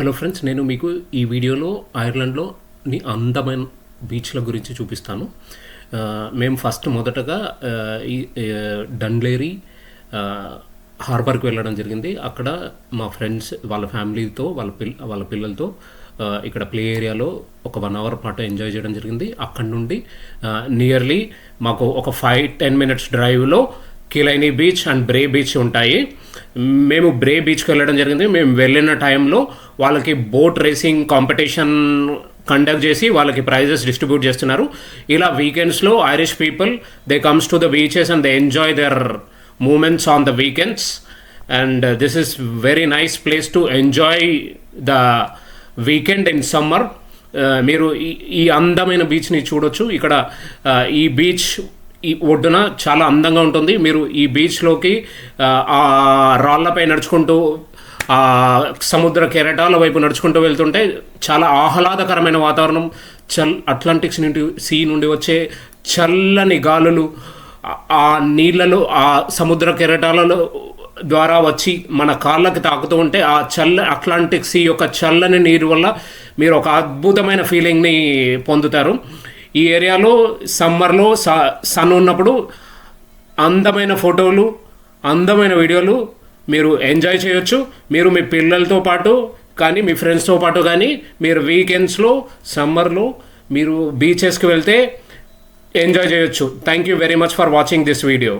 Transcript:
Hello friends నేను మీకు ఈ వీడియోలో ఐర్లాండ్లో అందమైన బీచ్ల గురించి చూపిస్తాను. మేము ఫస్ట్ మొదటగా ఈ ఆ, డన్లేరీ హార్బర్కి వెళ్ళడం జరిగింది. అక్కడ మా ఫ్రెండ్స్ వాళ్ళ ఫ్యామిలీతో వాళ్ళ పిల్ల వాళ్ళ పిల్లలతో ఇక్కడ ప్లే ఏరియాలో ఒక వన్ అవర్ పాటు ఎంజాయ్ చేయడం జరిగింది. అక్కడ నుండి నియర్లీ మాకు ఒక ఫైవ్ టెన్ మినిట్స్ డ్రైవ్లో Killiney beach and Bray beach ఉంటాయి. మేము బ్రే బీచ్కి వెళ్ళడం జరిగింది. మేము వెళ్ళిన టైంలో వాళ్ళకి బోట్ రేసింగ్ కాంపిటీషన్ కండక్ట్ చేసి వాళ్ళకి ప్రైజెస్ డిస్ట్రిబ్యూట్ చేస్తున్నారు. ఇలా వీకెండ్స్లో Irish people they comes to the beaches and they enjoy their moments on the weekends and this is very nice place to enjoy the weekend in summer మీరు ఈ ఈ అందమైన బీచ్ని చూడొచ్చు. ఇక్కడ uh, ఈ బీచ్ ఈ ఒడ్డున చాలా అందంగా ఉంటుంది. మీరు ఈ బీచ్లోకి ఆ, uh, ఆ రాళ్ళపై నడుచుకుంటూ ఆ సముద్ర కెరటాల వైపు నడుచుకుంటూ వెళ్తుంటే చాలా ఆహ్లాదకరమైన వాతావరణం చల్ అట్లాంటిక్స్ నుండి సీ నుండి వచ్చే చల్లని గాలులు ఆ- నీళ్ళలో ఆ సముద్ర కెరటాలలో ద్వారా వచ్చి మన కాళ్ళకి తాకుతూ ఉంటే ఆ చల్ల అట్లాంటిక్ సీ యొక్క చల్లని నీరు వల్ల మీరు ఒక అద్భుతమైన ఫీలింగ్ని పొందుతారు. ఈ ఏరియాలో సమ్మర్లో స సన్ ఉన్నప్పుడు అందమైన ఫోటోలు అందమైన వీడియోలు మీరు ఎంజాయ్ చేయొచ్చు. మీరు మీ పిల్లలతో పాటు కానీ మీ ఫ్రెండ్స్తో పాటు కానీ మీరు వీకెండ్స్లో సమ్మర్లో మీరు బీచెస్కి వెళ్తే ఎంజాయ్ చేయొచ్చు. Thank you very much for watching this video